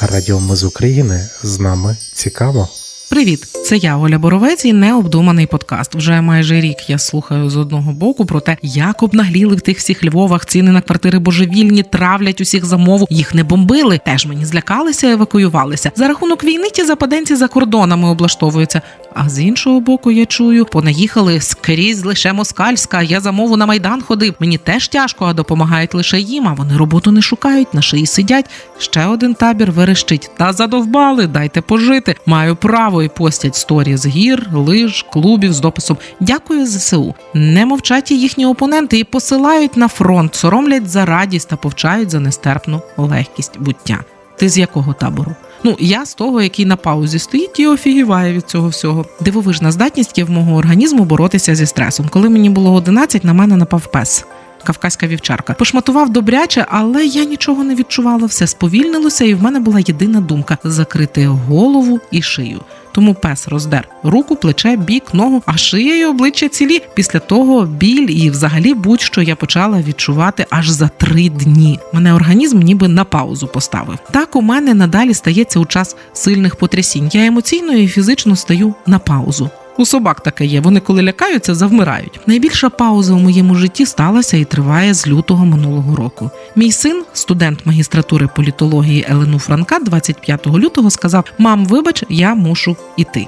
Радіо Ми з України з нами цікаво. Привіт, це я Оля Боровець і необдуманий подкаст. Вже майже рік я слухаю з одного боку про те, як обнагліли в тих всіх Львовах ціни на квартири божевільні, травлять усіх за мову. Їх не бомбили. Теж мені злякалися, евакуювалися. За рахунок війни ті западенці за кордонами облаштовуються. А з іншого боку, я чую, понаїхали скрізь лише москальська. Я за мову на майдан ходив. Мені теж тяжко, а допомагають лише їм. А вони роботу не шукають, на шиї сидять. Ще один табір верещить. Та задовбали, дайте пожити. Маю право і постять сторі з гір, лиж, клубів з дописом Дякую ЗСУ. Не мовчать і їхні опоненти і посилають на фронт, соромлять за радість та повчають за нестерпну легкість буття. Ти з якого табору? Ну, я з того, який на паузі стоїть і офігіває від цього всього. Дивовижна здатність є в мого організму боротися зі стресом. Коли мені було 11, на мене напав пес. Кавказька вівчарка пошматував добряче, але я нічого не відчувала. Все сповільнилося, і в мене була єдина думка закрити голову і шию. Тому пес роздер руку, плече, бік, ногу, а шия і обличчя цілі. Після того біль і взагалі будь-що я почала відчувати аж за три дні. Мене організм ніби на паузу поставив. Так у мене надалі стається у час сильних потрясінь. Я емоційно і фізично стаю на паузу. У собак таке є. Вони коли лякаються, завмирають. Найбільша пауза у моєму житті сталася і триває з лютого минулого року. Мій син, студент магістратури політології Елену Франка, 25 лютого сказав: Мам, вибач, я мушу іти.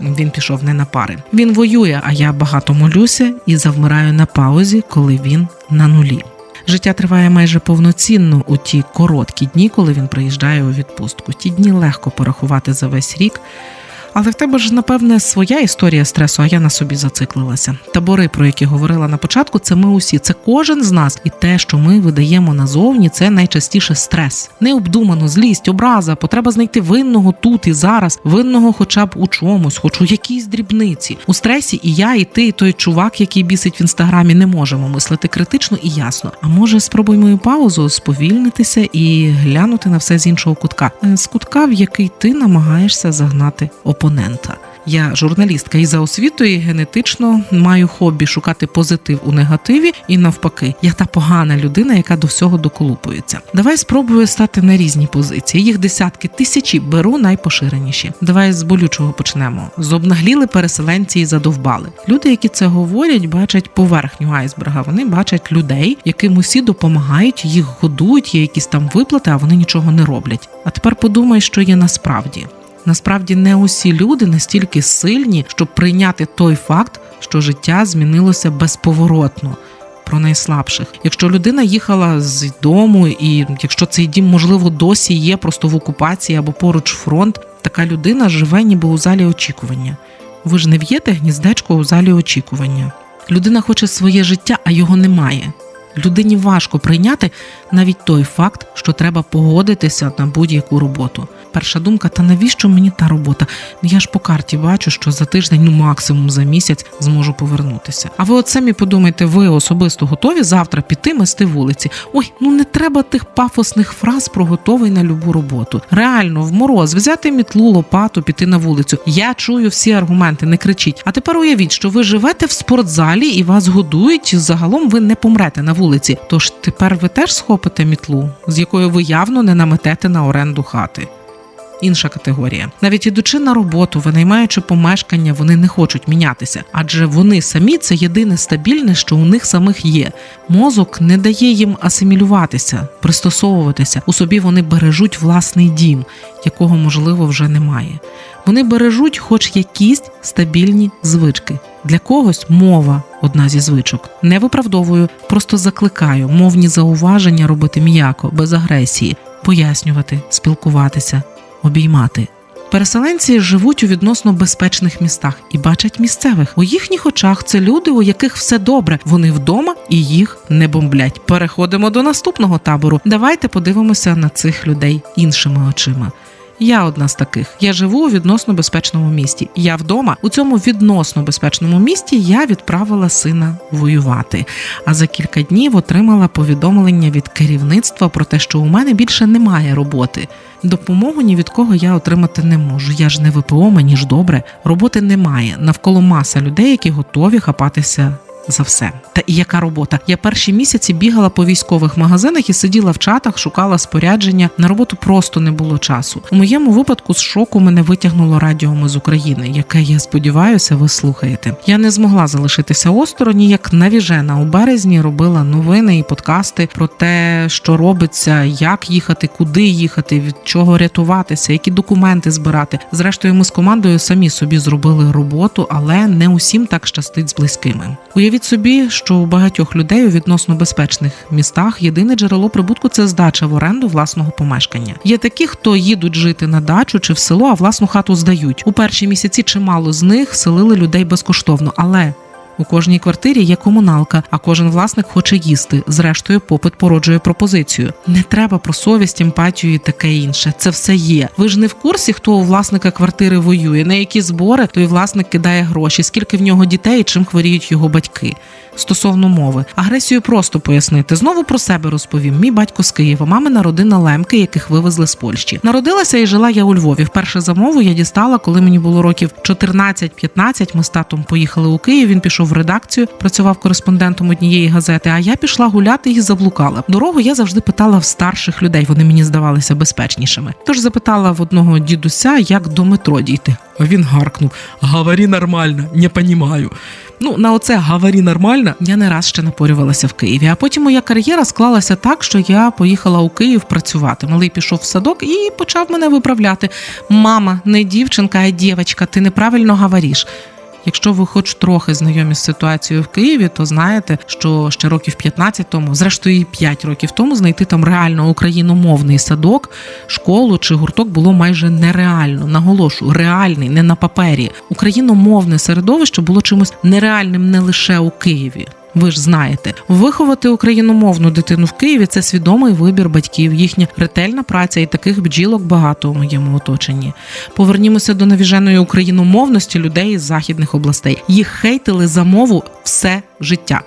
Він пішов не на пари. Він воює, а я багато молюся і завмираю на паузі, коли він на нулі. Життя триває майже повноцінно у ті короткі дні, коли він приїжджає у відпустку. Ті дні легко порахувати за весь рік. Але в тебе ж, напевне, своя історія стресу, а я на собі зациклилася. Табори, про які говорила на початку, це ми усі, це кожен з нас, і те, що ми видаємо назовні, це найчастіше стрес. Необдумано, злість, образа, потреба знайти винного тут і зараз, винного, хоча б у чомусь, хоч у якійсь дрібниці. У стресі і я, і ти, і той чувак, який бісить в інстаграмі, не можемо мислити критично і ясно. А може, спробуй мою паузу, сповільнитися і глянути на все з іншого кутка, Е, з кутка, в який ти намагаєшся загнати опонента. Я журналістка і за освітою генетично маю хобі шукати позитив у негативі, і навпаки, я та погана людина, яка до всього доколупується. Давай спробую стати на різні позиції. Їх десятки, тисячі беру найпоширеніші. Давай з болючого почнемо. Зобнагліли переселенці і задовбали. Люди, які це говорять, бачать поверхню айсберга. Вони бачать людей, яким усі допомагають, їх годують, є якісь там виплати, а вони нічого не роблять. А тепер подумай, що є насправді. Насправді не усі люди настільки сильні, щоб прийняти той факт, що життя змінилося безповоротно. Про найслабших. Якщо людина їхала з дому, і якщо цей дім, можливо, досі є просто в окупації або поруч фронт, така людина живе ніби у залі очікування. Ви ж не в'єте гніздечко у залі очікування. Людина хоче своє життя, а його немає. Людині важко прийняти навіть той факт, що треба погодитися на будь-яку роботу. Перша думка: та навіщо мені та робота? Ну я ж по карті бачу, що за тиждень, ну максимум за місяць, зможу повернутися. А ви от самі подумайте, ви особисто готові завтра піти мести вулиці? Ой, ну не треба тих пафосних фраз про готовий на любу роботу. Реально, в мороз взяти мітлу, лопату, піти на вулицю. Я чую всі аргументи, не кричіть. А тепер уявіть, що ви живете в спортзалі і вас годують. Загалом ви не помрете на вулиці. Тож тепер ви теж схопите мітлу, з якою ви явно не наметете на оренду хати. Інша категорія, навіть ідучи на роботу, винаймаючи помешкання, вони не хочуть мінятися, адже вони самі це єдине стабільне, що у них самих є. Мозок не дає їм асимілюватися, пристосовуватися. У собі вони бережуть власний дім, якого можливо вже немає. Вони бережуть, хоч якісь стабільні звички. Для когось мова одна зі звичок. Не виправдовую, просто закликаю мовні зауваження робити м'яко, без агресії, пояснювати, спілкуватися, обіймати. Переселенці живуть у відносно безпечних містах і бачать місцевих. У їхніх очах це люди, у яких все добре. Вони вдома і їх не бомблять. Переходимо до наступного табору. Давайте подивимося на цих людей іншими очима. Я одна з таких. Я живу у відносно безпечному місті. Я вдома у цьому відносно безпечному місті я відправила сина воювати. А за кілька днів отримала повідомлення від керівництва про те, що у мене більше немає роботи. Допомогу ні від кого я отримати не можу. Я ж не ВПО, мені ж добре. Роботи немає. Навколо маса людей, які готові хапатися за все. Та і яка робота? Я перші місяці бігала по військових магазинах і сиділа в чатах, шукала спорядження. На роботу просто не було часу. У моєму випадку з шоку мене витягнуло радіо «Ми з України, яке я сподіваюся, ви слухаєте. Я не змогла залишитися осторонь, як навіжена у березні робила новини і подкасти про те, що робиться, як їхати, куди їхати, від чого рятуватися, які документи збирати. Зрештою, ми з командою самі собі зробили роботу, але не усім так щастить з близькими. Уявіть собі, що у багатьох людей у відносно безпечних містах єдине джерело прибутку це здача в оренду власного помешкання. Є такі, хто їдуть жити на дачу чи в село, а власну хату здають. У перші місяці чимало з них селили людей безкоштовно, але. У кожній квартирі є комуналка, а кожен власник хоче їсти. Зрештою, попит породжує пропозицію. Не треба про совість, емпатію і таке інше. Це все є. Ви ж не в курсі, хто у власника квартири воює, на які збори той власник кидає гроші, скільки в нього дітей і чим хворіють його батьки. Стосовно мови, агресію просто пояснити. Знову про себе розповім. Мій батько з Києва, мамина родина лемки, яких вивезли з Польщі. Народилася і жила я у Львові. Вперше за мову я дістала, коли мені було років 14-15. Ми з татом поїхали у Київ. Він пішов в редакцію, працював кореспондентом однієї газети. А я пішла гуляти і заблукала. Дорогу я завжди питала в старших людей. Вони мені здавалися безпечнішими. Тож запитала в одного дідуся, як до метро дійти. А він гаркнув: Говори нормально, не понімаю. Ну, на оце говори нормально, я не раз ще напорювалася в Києві. А потім моя кар'єра склалася так, що я поїхала у Київ працювати. Малий пішов в садок і почав мене виправляти. Мама, не дівчинка, а дівчинка, ти неправильно говориш. Якщо ви хоч трохи знайомі з ситуацією в Києві, то знаєте, що ще років 15 тому, зрештою і 5 років тому, знайти там реально україномовний садок, школу чи гурток було майже нереально. Наголошую, реальний, не на папері. Україномовне середовище було чимось нереальним не лише у Києві. Ви ж знаєте, виховати україномовну дитину в Києві це свідомий вибір батьків, їхня ретельна праця, і таких бджілок багато у моєму оточенні. Повернімося до навіженої україномовності людей із західних областей. Їх хейтили за мову все життя.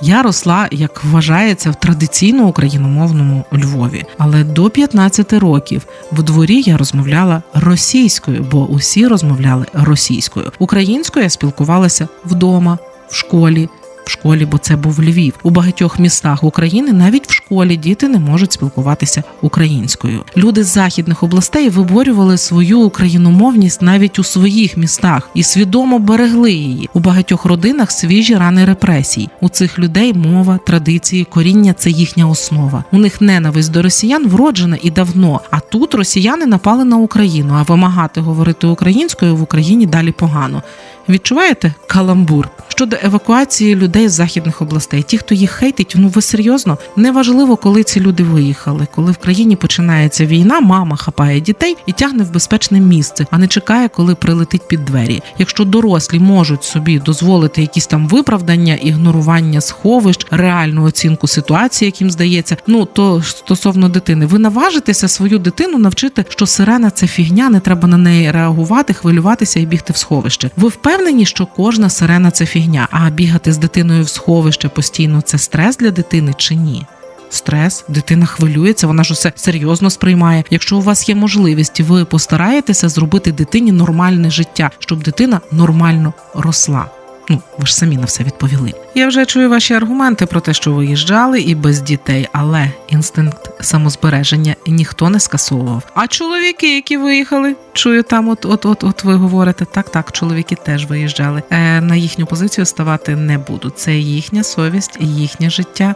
Я росла, як вважається, в традиційно україномовному Львові, але до 15 років в дворі я розмовляла російською, бо усі розмовляли російською. Українською я спілкувалася вдома, в школі. В школі, бо це був Львів. У багатьох містах України навіть в школі діти не можуть спілкуватися українською. Люди з західних областей виборювали свою україномовність навіть у своїх містах і свідомо берегли її. У багатьох родинах свіжі рани репресій. У цих людей мова, традиції, коріння це їхня основа. У них ненависть до росіян вроджена і давно. А тут росіяни напали на Україну, а вимагати говорити українською в Україні далі погано. Відчуваєте каламбур щодо евакуації людей з західних областей? Ті, хто їх хейтить, ну ви серйозно неважливо, коли ці люди виїхали. Коли в країні починається війна, мама хапає дітей і тягне в безпечне місце, а не чекає, коли прилетить під двері. Якщо дорослі можуть собі дозволити якісь там виправдання, ігнорування сховищ, реальну оцінку ситуації, яким здається, ну то стосовно дитини, ви наважитеся свою дитину навчити, що сирена це фігня, не треба на неї реагувати, хвилюватися і бігти в сховище. Ви впевнені, що кожна сирена це фігня, а бігати з дитиною в сховище постійно це стрес для дитини чи ні? Стрес, дитина хвилюється, вона ж усе серйозно сприймає. Якщо у вас є можливість, ви постараєтеся зробити дитині нормальне життя, щоб дитина нормально росла. Ну, ви ж самі на все відповіли. Я вже чую ваші аргументи про те, що виїжджали і без дітей, але інстинкт самозбереження ніхто не скасовував. А чоловіки, які виїхали, чую там, от от от от ви говорите, так, так, чоловіки теж виїжджали. Е, на їхню позицію ставати не буду. Це їхня совість, їхнє життя.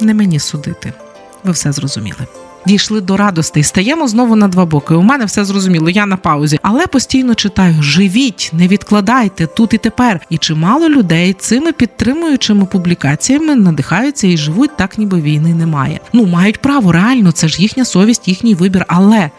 Не мені судити. Ви все зрозуміли. Дійшли до радостей, стаємо знову на два боки. У мене все зрозуміло, я на паузі, але постійно читаю: живіть, не відкладайте тут і тепер. І чимало людей цими підтримуючими публікаціями надихаються і живуть так, ніби війни немає. Ну мають право, реально, це ж їхня совість, їхній вибір. Але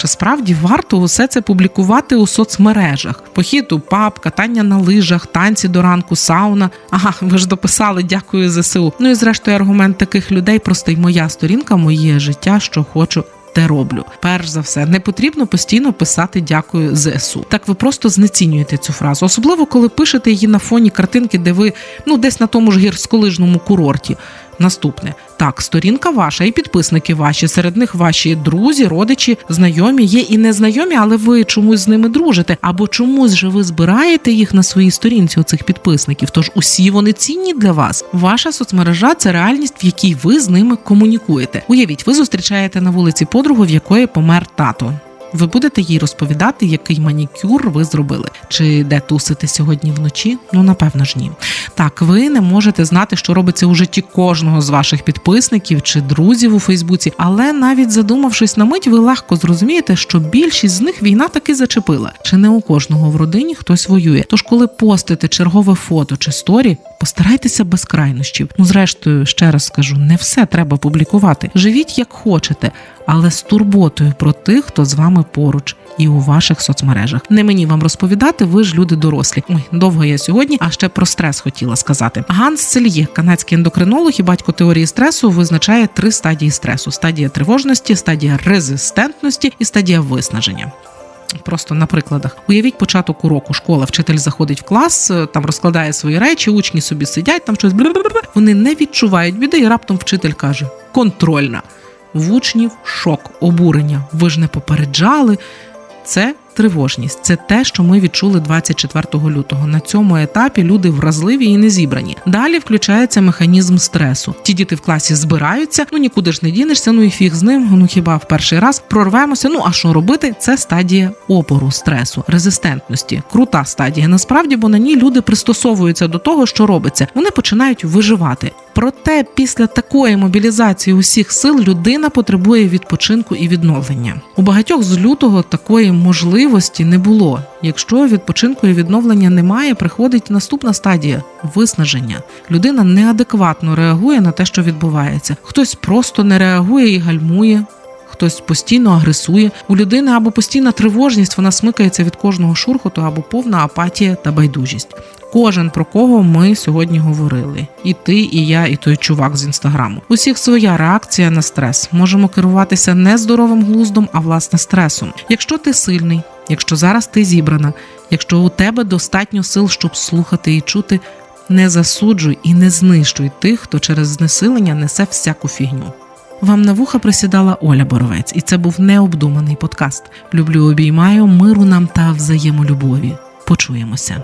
чи справді варто усе це публікувати у соцмережах? Похід у паб, катання на лижах, танці до ранку, сауна. Ага, ви ж дописали, дякую ЗСУ. Ну і зрештою аргумент таких людей простий. Моя сторінка, моє життя, що хочу. Те роблю. Перш за все, не потрібно постійно писати дякую ЗСУ. Так ви просто знецінюєте цю фразу, особливо коли пишете її на фоні картинки, де ви ну десь на тому ж гірськолижному курорті. Наступне так, сторінка ваша і підписники ваші. Серед них ваші друзі, родичі, знайомі є і незнайомі, але ви чомусь з ними дружите. Або чомусь же ви збираєте їх на своїй сторінці оцих підписників. Тож усі вони цінні для вас. Ваша соцмережа це реальність, в якій ви з ними комунікуєте. Уявіть, ви зустрічаєте на вулиці подругу, в якої помер тато. Ви будете їй розповідати, який манікюр ви зробили, чи де тусите сьогодні вночі? Ну напевно ж ні. Так, ви не можете знати, що робиться у житті кожного з ваших підписників чи друзів у Фейсбуці, але навіть задумавшись на мить, ви легко зрозумієте, що більшість з них війна таки зачепила. Чи не у кожного в родині хтось воює? Тож, коли постите чергове фото чи сторі, постарайтеся без крайнощів. Ну, зрештою, ще раз скажу, не все треба публікувати. Живіть як хочете, але з турботою про тих, хто з вами поруч. І у ваших соцмережах не мені вам розповідати, ви ж люди дорослі. Ой, довго я сьогодні, а ще про стрес хотіла сказати. Ганс Сельє, канадський ендокринолог і батько теорії стресу, визначає три стадії стресу: стадія тривожності, стадія резистентності і стадія виснаження. Просто на прикладах уявіть початок уроку. Школа, вчитель заходить в клас, е, там розкладає свої речі, учні собі сидять, там щось. Вони не відчувають біди, і раптом вчитель каже: контрольна. В учнів шок, обурення. Ви ж не попереджали. Це тривожність, це те, що ми відчули 24 лютого. На цьому етапі люди вразливі і не зібрані. Далі включається механізм стресу. Ті діти в класі збираються, ну нікуди ж не дінешся, ну і фіг з ним. Ну хіба в перший раз прорвемося? Ну а що робити? Це стадія опору стресу, резистентності. Крута стадія. Насправді, бо на ній люди пристосовуються до того, що робиться. Вони починають виживати. Проте після такої мобілізації усіх сил людина потребує відпочинку і відновлення. У багатьох з лютого такої можливості не було. Якщо відпочинку і відновлення немає, приходить наступна стадія виснаження. Людина неадекватно реагує на те, що відбувається. Хтось просто не реагує і гальмує. Хтось постійно агресує. У людини або постійна тривожність, вона смикається від кожного шурхоту, або повна апатія та байдужість. Кожен про кого ми сьогодні говорили. І ти, і я, і той чувак з інстаграму. Усіх своя реакція на стрес. Можемо керуватися не здоровим глуздом, а власне стресом. Якщо ти сильний, якщо зараз ти зібрана, якщо у тебе достатньо сил, щоб слухати і чути, не засуджуй і не знищуй тих, хто через знесилення несе всяку фігню. Вам на вуха присідала Оля Боровець, і це був необдуманий подкаст. Люблю, обіймаю, миру нам та взаємолюбові. Почуємося.